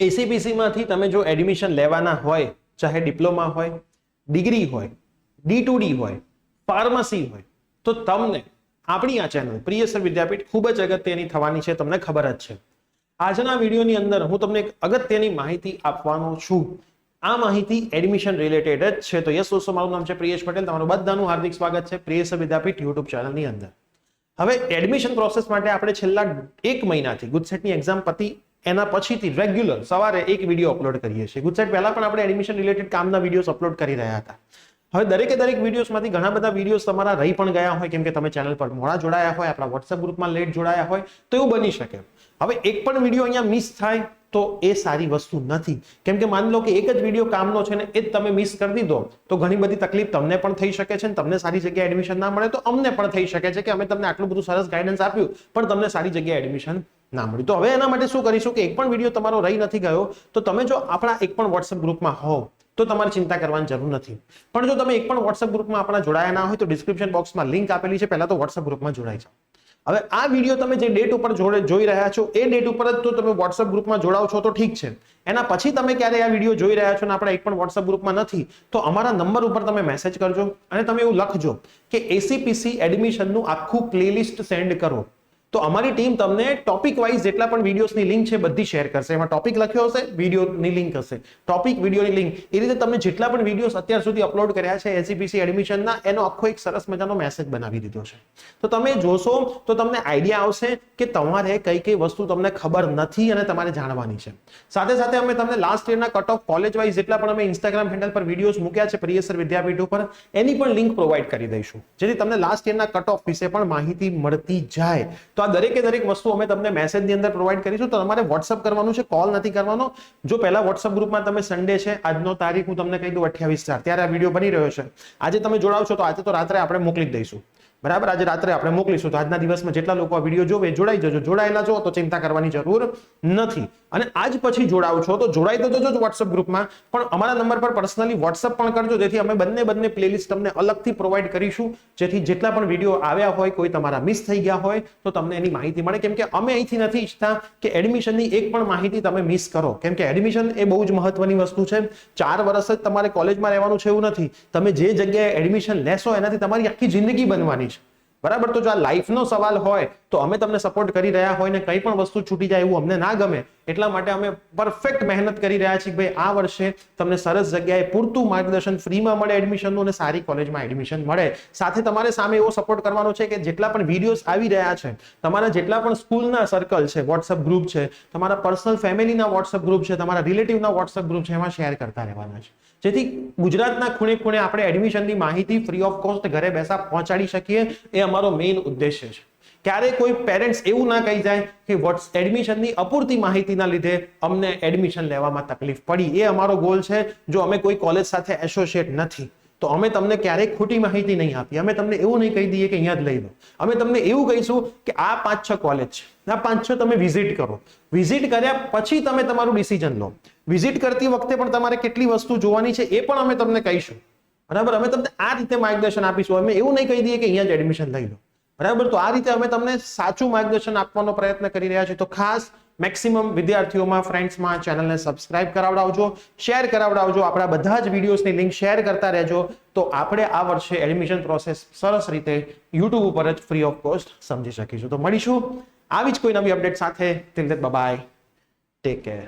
એસીપીસીમાંથી તમે જો એડમિશન લેવાના હોય, ચાહે ડિપ્લોમા હોય, ડિગ્રી હોય, ડી ટુ ડી હોય, ફાર્મસી હોય, તો તમને આપણી આ ચેનલ પ્રિયસર વિદ્યાપીઠ ખૂબ જ અગત્યની થવાની છે, તમને ખબર જ છે. આજના વિડીયોની અંદર હું તમને એક અગત્યની માહિતી આપવાનો છું. આ માહિતી એડમિશન રિલેટેડ જ છે, તો યસ, દોસ્તો, મારું નામ છે પ્રિયેશ પટેલ, તમારું બધાનું હાર્દિક સ્વાગત છે પ્રિયસર વિદ્યાપીઠ યુટ્યુબ ચેનલની અંદર. હવે એડમિશન પ્રોસેસ માટે આપણે છેલ્લા એક મહિનાથી, ગુજસેટની એક્ઝામ પતી એના પછીથી રેગ્યુલર સવારે એક વીડિયો અપલોડ કરીએ છીએ. ગુજસેટ પહેલા પણ આપણે એડમિશન રિલેટેડ કામના વિડીયોઝ અપલોડ કરી રહ્યા હતા. હવે દરેકે દરેક વિડીયોઝમાંથી ઘણા બધા વિડીયોઝ તમારા રહી પણ ગયા હોય, કેમ કે તમે ચેનલ પર મોડા જોડાયા હોય, આપણા વોટ્સએપ ગ્રુપમાં લેટ જોડાયા હોય, તો એવું બની શકે. હવે એક પણ વીડિયો અહીંયા મિસ થાય, તો એ સારી વસ્તુ નથી. કેમ કે માની લો કે એક જ વીડિયો કામનો છે ને, એ જ તમે મિસ કરી દીધો, તો ઘણી બધી તકલીફ તમને પણ થઈ શકે છે ને, તમને સારી જગ્યાએ એડમિશન ના મળે, તો અમને પણ થઈ શકે છે કે અમે તમને આટલું બધું સરસ ગાઈડન્સ આપ્યું, પણ તમને સારી જગ્યાએ એડમિશન ના મળ્યું. તો હવે એના માટે શું કરીશું કે એક પણ વીડિયો તમારો રહી નથી ગયો, તો તમે જો આપણા એક પણ વોટ્સએપ ગ્રુપમાં હોવ, તો તમારે ચિંતા કરવાની જરૂર નથી. પણ જો તમે એક પણ વોટ્સઅપ ગ્રુપમાં આપણા જોડાયા ના હોય, તો ડિસ્ક્રિપ્શન બોક્સમાં લિંક આપેલી છે, પહેલા તો વોટ્સઅપ ગ્રુપમાં જોડાઈ જાઓ. હવે આ વીડિયો તમે જે ડેટ ઉપર જોડે જોઈ રહ્યા છો, એ ડેટ ઉપર જ તો તમે વોટ્સઅપ ગ્રુપમાં જોડાવ છો, તો ઠીક છે. એના પછી તમે ક્યારે આ વીડિયો જોઈ રહ્યા છો ને આપણા એક પણ વોટ્સએપ ગ્રુપમાં નથી, તો અમારા નંબર ઉપર તમે મેસેજ કરજો અને તમે એવું લખજો કે એસીપીસી એડમિશનનું આખું પ્લેલિસ્ટ સેન્ડ કરો. તો અમારી ટીમ તમને ટોપિક વાઇઝ જેટલા પણ વિડીયોની લિંક છે બધી શેર કરશે. એમાં ટોપિક લખ્યો હશે વિડીયોની લિંક હશે. ટોપિક વિડીયોની લિંક એ રીતે તમે જેટલા પણ વિડીયોઝ અત્યાર સુધી અપલોડ કર્યા છે એસીપીસી એડમિશનના એનો આખો એક સરસ મજાનો મેસેજ બનાવી દીધો છે. તો તમે જોશો, તો તમને આઈડિયા આવશે કે તમારે કઈ કઈ વસ્તુ તમને ખબર નથી અને તમારે જાણવાની છે. સાથે સાથે અમે તમને લાસ્ટ યરના કટ ઓફ કોલેજ વાઇઝ જેટલા પણ અમે ઇન્સ્ટાગ્રામ હેન્ડલ પર વિડીયોઝ મૂક્યા છે પ્રિયસર વિદ્યાપીઠ ઉપર, એની પણ લિંક પ્રોવાઈડ કરી દઈશું. જેથી તમને લાસ્ટ યરના કટ ઓફ વિશે પણ માહિતી મળતી જાય. તો આ દરેકે દરેક વસ્તુ અમે તમને મેસેજની અંદર પ્રોવાઈડ કરીશું. તો તમારે વોટ્સઅપ કરવાનું છે કોલ નથી કરવાનો. જો પહેલા વોટ્સઅપ ગ્રુપમાં તમે સન્ડે છે, આજનો તારીખ હું તમને કહી દઉં અઠ્યાવીસ ચાર. ત્યારે આ વીડિયો બની રહ્યો છે. આજે તમે જોડાવશો તો આજે તો રાત્રે આપણે મોકલી દઈશું. બરાબર? આજે રાત્રે આપણે મોકલીશું. તો આજના દિવસમાં જેટલા લોકો આ વીડિયો જોવે, જોડાઈ જજો. જોડાયેલા છો તો ચિંતા કરવાની જરૂર નથી. અને આજ પછી જોડાવ છો તો જોડાઈ તો જજો વોટ્સઅપ ગ્રુપમાં. પણ અમારા નંબર પર પર્સનલી વોટ્સઅપ પણ કરજો, જેથી અમે બંને બંને પ્લેલિસ્ટ તમને અલગથી પ્રોવાઈડ કરીશું. જેથી જેટલા પણ વીડિયો આવ્યા હોય, કોઈ તમારા મિસ થઈ ગયા હોય, તો તમને એની માહિતી મળે. કેમ કે અમે અહીંથી નથી ઈચ્છતા કે એડમિશનની એક પણ માહિતી તમે મિસ કરો. કેમ કે એડમિશન એ બહુ જ મહત્વની વસ્તુ છે. ચાર વર્ષ જ તમારે કોલેજમાં રહેવાનું છે એવું નથી. તમે જે જગ્યાએ એડમિશન લેશો, એનાથી તમારી આખી જિંદગી બનવાની છે. બરાબર? તો જો આ લાઈફનો સવાલ હોય, તો અમે તમને સપોર્ટ કરી રહ્યા હોય ને કંઈ પણ વસ્તુ છૂટી જાય એવું અમને ના ગમે, એટલા માટે અમે પરફેક્ટ મહેનત કરી રહ્યા છીએ ભાઈ આ વર્ષે તમને સરસ જગ્યાએ પૂરતું માર્ગદર્શન ફ્રીમાં મળે એડમિશનનું અને સારી કોલેજમાં એડમિશન મળે. સાથે તમારે સામે એવો સપોર્ટ કરવાનો છે કે જેટલા પણ વિડીયોઝ આવી રહ્યા છે, તમારા જેટલા પણ સ્કૂલના સર્કલ છે વોટ્સઅપ ગ્રુપ છે, તમારા પર્સનલ ફેમિલીના વોટ્સઅપ ગ્રુપ છે, તમારા રિલેટિવના વોટ્સઅપ ગ્રુપ છે, એમાં શેર કરતા રહેવાના છે. જેથી ગુજરાતના ખૂણે ખૂણે આપણે એડમિશનની માહિતી ફ્રી ઓફ કોસ્ટ ઘરે બેસા પહોંચાડી શકીએ, એ અમારો મેઇન ઉદ્દેશ્ય છે. ક્યારે કોઈ પેરેન્ટ્સ એવું ના કહી જાય કે વોટ્સ એડમિશનની અપૂરતી માહિતીના લીધે અમને એડમિશન લેવામાં તકલીફ પડી. એ અમારો ગોલ છે. જો અમે કોઈ કોલેજ સાથે એસોસિએટ નથી, તો અમે તમને ક્યારેય ખોટી માહિતી નહીં આપી અમે તમને એવું નહીં કહી દઈએ કે અહીંયા જ લઈ લો. અમે તમને એવું કહીશું કે આ પાંચ છ કોલેજ છે. આ પાંચ છ તમે વિઝિટ કરો. વિઝિટ કર્યા પછી તમે તમારું ડિસિઝન લો. વિઝિટ કરતી વખતે પણ તમારે કેટલી વસ્તુ જોવાની છે એ પણ અમે તમને કહીશું. બરાબર? અમે તમને આ રીતે માર્ગદર્શન આપીશું. અમે એવું નહીં કહી દઈએ કે અહીંયા જ એડમિશન લઈ લો. બરાબર? તો આ રીતે અમે તમને સાચું માર્ગદર્શન આપવાનો પ્રયત્ન કરી રહ્યા છીએ. તો ખાસ મેક્સિમમ વિદ્યાર્થીઓમાં ફ્રેન્ડ્સમાં ચેનલને સબસ્ક્રાઇબ કરાવડાવજો. શેર કરાવડાવજો. આપણા બધા જ વિડીયોઝની લિંક શેર કરતા રહેજો. તો આપણે આ વર્ષે એડમિશન પ્રોસેસ સરસ રીતે યુટ્યુબ ઉપર જ ફ્રી ઓફ કોસ્ટ સમજી શકીશું. તો મળીશું. આવી જ કોઈ નવી અપડેટ સાથે. Till bye take care